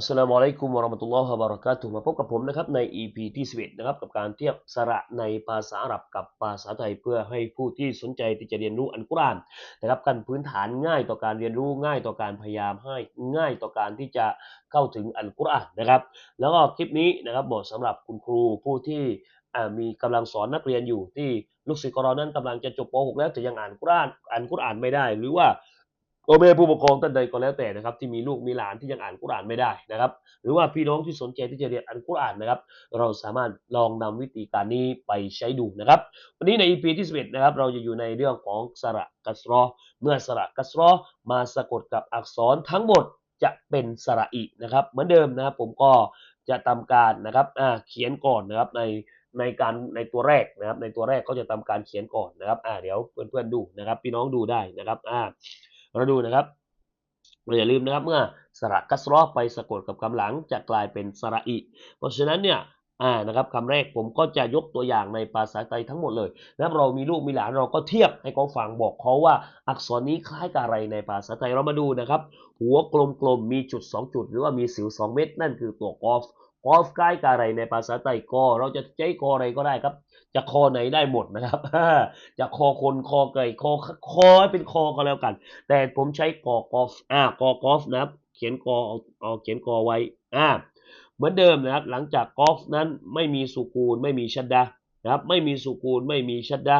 อัสลามุอะลัยกุมวะเราะมะตุลลอฮ์วะบะเราะกาตุฮ์มาพบกับผมนะครับใน EP ที่11นะครับกับการเทียบสระในภาษาอาหรับกับภาษาไทยเพื่อให้ผู้ที่สนใจที่จะเรียนรู้อัลกุรอานนะครับกันพื้นฐานง่ายต่อการเรียนรู้ง่ายต่อการพยายามให้ง่ายต่อการที่จะเข้าถึงอัลกุรอานนะครับ แล้วก็คลิปนี้นะครับเหมาะสำหรับคุณครูผู้ที่มีกำลังสอนนักเรียนอยู่ที่ลูกศิษย์ของเรานั้นกำลังจะจบป .6 แล้วแต่ยังอ่านกุรอานอ่านกุรอานไม่ได้ หรือว่า พ่อแม่ผู้ปกครองท่านใดก็แล้วแต่นะครับ ที่มีลูกมีหลานที่ยังอ่านกุรานไม่ได้นะครับ หรือว่าพี่น้องที่สนใจที่จะเรียนอัลกุรานนะครับ เราสามารถลองนำวิธีการนี้ไปใช้ดูนะครับ วันนี้ใน EP ที่11นะครับ เราจะอยู่ในเรื่องของสระกัสรอเมื่อสระกัสรอมาสะกดกับอักษรทั้งหมดจะเป็นสระอีนะครับ เหมือนเดิมนะครับ ผมก็จะทำการนะครับอ่าเขียนก่อนนะครับในในการในตัวแรกนะครับ ในตัวแรกก็จะทำการเขียนก่อนนะครับอ่าเดี๋ยวเพื่อนๆดูนะครับ พี่น้องดูได้นะครับอ่า เราดูนะครับเราอย่าลืมนะครับเมื่อสระกัสรอไปสะกดกับคำหลังจะกลายเป็นสระอีเพราะฉะนั้นเนี่ยอ่านะครับคำแรกผมก็จะยกตัวอย่างในภาษาไทยทั้งหมดเลยแล้วเรามีลูกมีหลานเราก็เทียบให้เขาฟังบอกเขาว่าอักษรนี้คล้ายกับอะไรในภาษาไทยเรามาดูนะครับ หัวกลมๆมีจุด 2 จุด หรือว่ามีสิว 2 เม็ดนั่นคือตัวกอฟ กอฟคล้ายกับอะไรในภาษาไทยกอ เราจะใช้กออะไรก็ได้ครับ จะคอไหนได้หมดนะครับจะคอคนคอไก่คอคอให้เป็นคอก็แล้วกัน แต่ผมใช้กอกอฟอ่ากอกอฟนะครับ เขียนกอเอาเอาเขียนกอไว้อ่าเหมือนเดิมนะครับ หลังจากกอฟนั้นไม่มีสุกูลไม่มีชัดดะนะครับ ไม่มีสุกูลไม่มีชัดดะ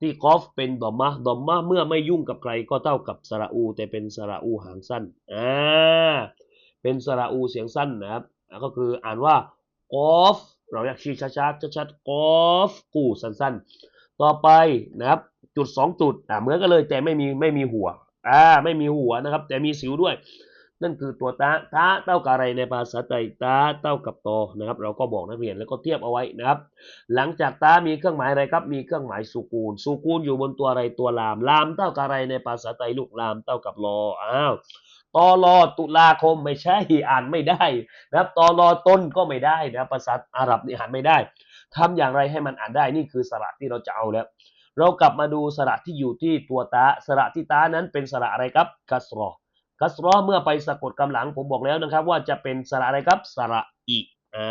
ที่กอฟเป็นดอมมะดอมมะเมื่อไม่ยุ่งกับใครก็เท่ากับสระอู แต่เป็นสระอูหางสั้นอ่าเป็นสระอูเสียงสั้นนะครับ ก็คืออ่านว่ากอฟเราอยากชี้ช้าๆชัดๆกอฟกูสั้นๆ ต่อไปนะครับ จุดสองจุดอ่าเหมือนกันเลยแต่ไม่มีไม่มีหัวอ่าไม่มีหัวนะครับ แต่มีสิวด้วย นั่นคือตัวตาตาเท่ากับอะไรในภาษาไทยตาเท่ากับตอนะครับ เราก็บอกนักเรียนแล้วก็เทียบเอาไว้นะครับ หลังจากตามีเครื่องหมายอะไรครับ มีเครื่องหมายสุกูลสุกูลอยู่บนตัวอะไรตัวลามลามเท่ากับอะไรในภาษาไทยลูกลามเท่ากับรออ้าวตอรอตุลาคมไม่ใช่อ่านไม่ได้นะครับตอรอต้นก็ไม่ได้นะภาษาอาหรับนี่อ่านไม่ได้ทำอย่างไรให้มันอ่านได้นี่คือสระที่เราจะเอาแล้ว เรากลับมาดูสระที่อยู่ที่ตัวตาสระที่ตานั้นเป็นสระอะไรครับกัสรอ กัสรอเมื่อไปสะกดกำหลังผมบอกแล้วนะครับ ว่าจะเป็นสระอะไรครับสระอีอ่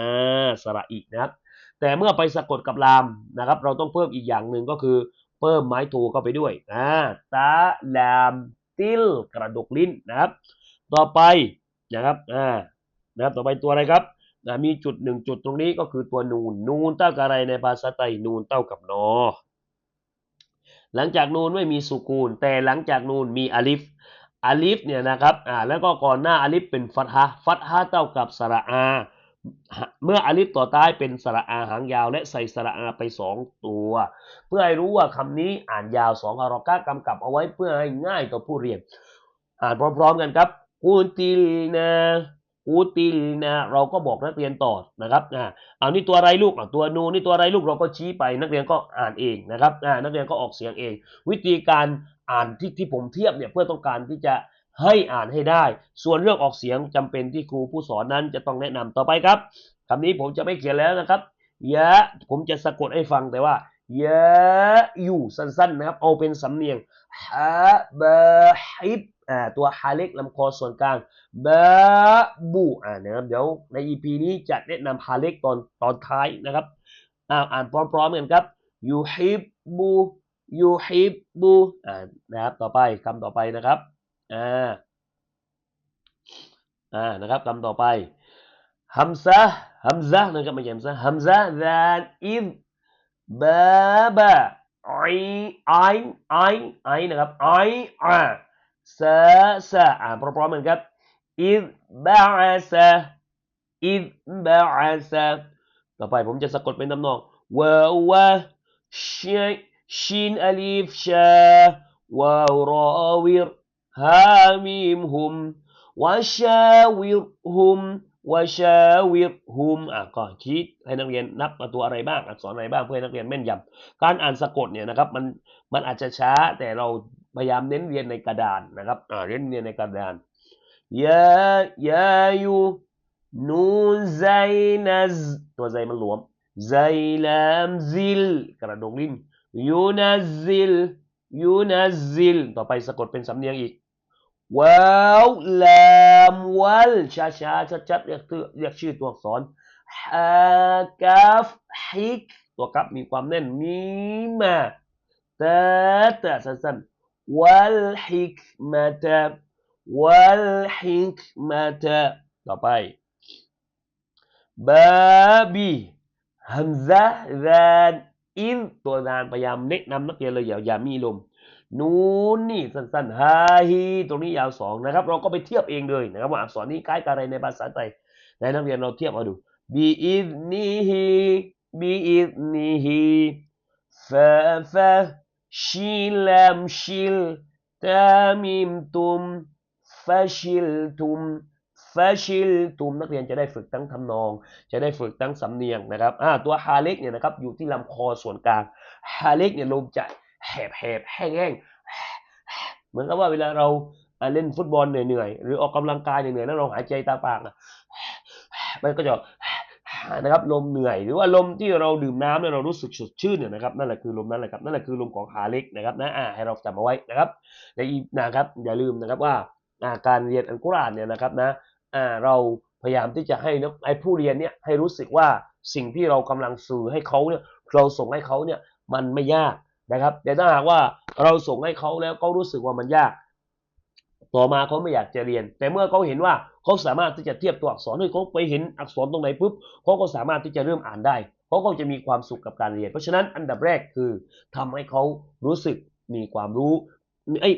าสระอีนะครับแต่เมื่อไปสะกดกับลามนะครับ เราต้องเพิ่มอีกอย่างหนึ่งก็คือ เพิ่มไม้โทเข้าไปด้วยอ่าตาลามติลกระดกลิ้นนะครับ ต่อไปนะครับอ่านะครับต่อไปตัวอะไรครับนะมีจุดหนึ่งจุดตรงนี้ก็คือตัวนูนนูนเท่ากับอะไรในภาษาไทยนูนเท่ากับนอหลังจากนูนไม่มีสุกูล แต่หลังจากนูนมีอลิฟ อาลิฟเนี่ยนะครับอ่าแล้วก็ก่อนหน้าอาลิฟเป็นฟัตฮะฟัตฮะเท่ากับสระอา เมื่ออาลิฟต่อท้ายเป็นสระอาหางยาว และใส่สระอาไปสองตัว เพื่อให้รู้ว่าคำนี้อ่านยาวสองฮารอกะกำกับเอาไว้เพื่อให้ง่ายต่อผู้เรียน อ่านพร้อมๆกันครับกูติลนะกูติลนะเราก็บอกนักเรียนต่อนะครับอ่าเอานี่ตัวอะไรลูกอะตัวนูนี่ตัวอะไรลูกเราก็ชี้ไปนักเรียนก็อ่านเองนะครับอ่านักเรียนก็ออกเสียงเอง วิธีการ อ่านที่ที่ผมเทียบเนี่ยเพื่อต้องการที่จะให้อ่านให้ได้ ส่วนเรื่องออกเสียงจำเป็นที่ครูผู้สอนนั้นจะต้องแนะนำต่อไปครับคำนี้ผมจะไม่เขียนแล้วนะครับยะผมจะสะกดให้ฟังแต่ว่ายะอยู่สั้นๆนะครับ เอาเป็นสำเนียงฮะบะฮิบอ่าตัวฮาเล็กลำคอส่วนกลางบะบูอ่านะครับเดี๋ยวใน EP นี้จะแนะนำฮาเล็กตอนตอนท้ายนะครับอ่าอ่านพร้อมๆกันครับยูฮิบบู ยูฮิบบูอ่านะครับต่อไปคำต่อไปนะครับอ่าอ่านะครับคำต่อไปฮัมซะฮัมซะนะครับไม่ใช่ฮัมซะฮัมซะซานอิดบาบะไอไอไอไอนะครับไออาซาซาอ่านพร้อมๆกันครับอิดบาซาอิดบาซาต่อไปผมจะสะกดเป็นตำนองวาวะชิชินอลิฟชาวาวรอวิรฮามีมฮุมวะชา วิรฮุมวะชาวิรฮุมอะก็ชี้ให้นักเรียนนับตัวอะไรบ้าง อักษรอะไรบ้างเพื่อให้นักเรียนแม่นยำการอ่านสะกดเนี่ยนะครับมันมันอาจจะช้าแต่เราพยายามเน้นเรียนในกระดานนะครับอ่าเน้นเรียนในกระดานยายายูนูไซนัสตัวไซมันหลวมไซลามซิลกระดกลิ้น ยูนัซิลยูนัซิลต่อไปสะกดเป็นสำเนียงอีกว้าวลามวัลช้าช้าชัดชัดเรียกตัวเรียกชื่อตัวอักษรฮากาฟฮิกตัวกับมีความแน่นมีมาตาตาสั้นๆวัลฮิกมาตาวัลฮิกมาตาต่อไปบาบีฮัมซะซาน อินตัวซานพยายามแนะนำนักเรียนเลยอย่าอย่ามีลมนูนนี่สั้นๆฮาฮีตรงนี้ยาวสองนะครับ เราก็ไปเทียบเองเลยนะครับว่าอักษรนี้คล้ายกับอะไรในภาษาไทยในนักเรียนเราเทียบมาดูบีอิดนีฮีบีอิดนีฮีฟาฟาชิลามชิลตามิมตุมฟาชิลตุม ฟชิลตุมนักเรียนจะได้ฝึกทั้งทำนอง จะได้ฝึกทั้งสำเนียงนะครับอ่าตัวฮาเล็กเนี่ยนะครับอยู่ที่ลำคอส่วนกลางฮาเล็กเนี่ยลมจะแหบแหบแห้งแห้งเหมือนกับว่าเวลาเราเล่นฟุตบอลเหนื่อยๆหรือออกกำลังกายเหนื่อยๆแล้วเราหายใจตาปากมันก็จะนะครับลมเหนื่อยหรือว่าลมที่เราดื่มน้ำเนี่ยเรารู้สึกสดชื่นเนี่ยนะครับนั่นแหละคือลมนั่นแหละครับนั่นแหละคือลมของฮาเล็กนะครับนะอ่าให้เราจำเอาไว้นะครับในอีกนะครับอย่าลืมนะครับว่าการเรียนอัลกุรอานเนี่ยนะครับนะ เราพยายามที่จะให้นักไอ้ผู้เรียนเนี่ยให้รู้สึกว่าสิ่งที่เรากำลังสื่อให้เขาเนี่ยเราส่งให้เขาเนี่ยมันไม่ยากนะครับแต่ถ้าหากว่าเราส่งให้เขาแล้วเขารู้สึกว่ามันยาก ต่อมาเขาไม่อยากจะเรียน แต่เมื่อเขาเห็นว่าเขาสามารถที่จะเทียบตัวอักษรให้เขาไปเห็นอักษรตรงไหนปุ๊บเขาก็สามารถที่จะเริ่มอ่านได้เขาก็จะมีความสุขกับการเรียน เพราะฉะนั้นอันดับแรกคือทำให้เขารู้สึกมีความรู้เอ้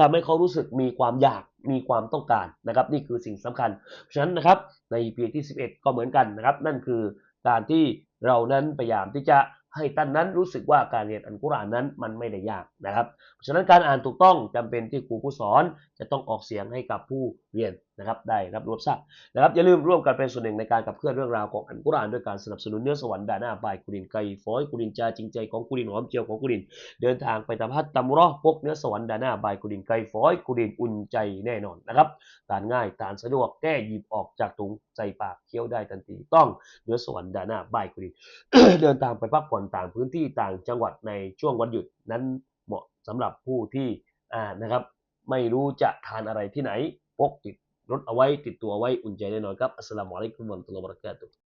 ทำให้เขารู้สึกมีความอยาก มีความต้องการนะครับ นี่คือสิ่งสำคัญ เพราะฉะนั้นนะครับใน EP ที่ 11 ก็เหมือนกันนะครับ นั่นคือการที่เรานั้นพยายามที่จะให้ท่านนั้นรู้สึกว่าการเรียนอัลกุรอานนั้นมันไม่ได้ยากนะครับ เพราะฉะนั้นการอ่านถูกต้องจำเป็นที่ครูผู้สอนจะต้องออกเสียงให้กับผู้เรียน นะครับได้รับรู้ทราบนะครับอย่าลืมร่วมกันเป็นส่วนหนึ่งในการขับเคลื่อนเรื่องราวของอัลกุรอานด้วยการสนับสนุนเนื้อสวรรค์ดาหน้าบายกุรินไกฟอยกุรินจาจริงใจของกุรินหอมเจียวของกุริน เดินทางไปตามพัดตำรอพกเนื้อสวรรค์ดาหน้าบายกุรินไกฟอยกุรินอุ่นใจแน่นอนนะครับทานง่ายทานสะดวกแก้หยิบออกจากถุงใส่ปากเคี้ยวได้ทันทีต้องเนื้อสวรรค์ดาหน้าบายกุริน เดินทางไปพักผ่อนต่างพื้นที่ต่างจังหวัดในช่วงวันหยุดนั้นเหมาะสำหรับผู้ที่อ่านะครับไม่รู้จะทานอะไรที่ไหนพกติด รถเอาไว้ติด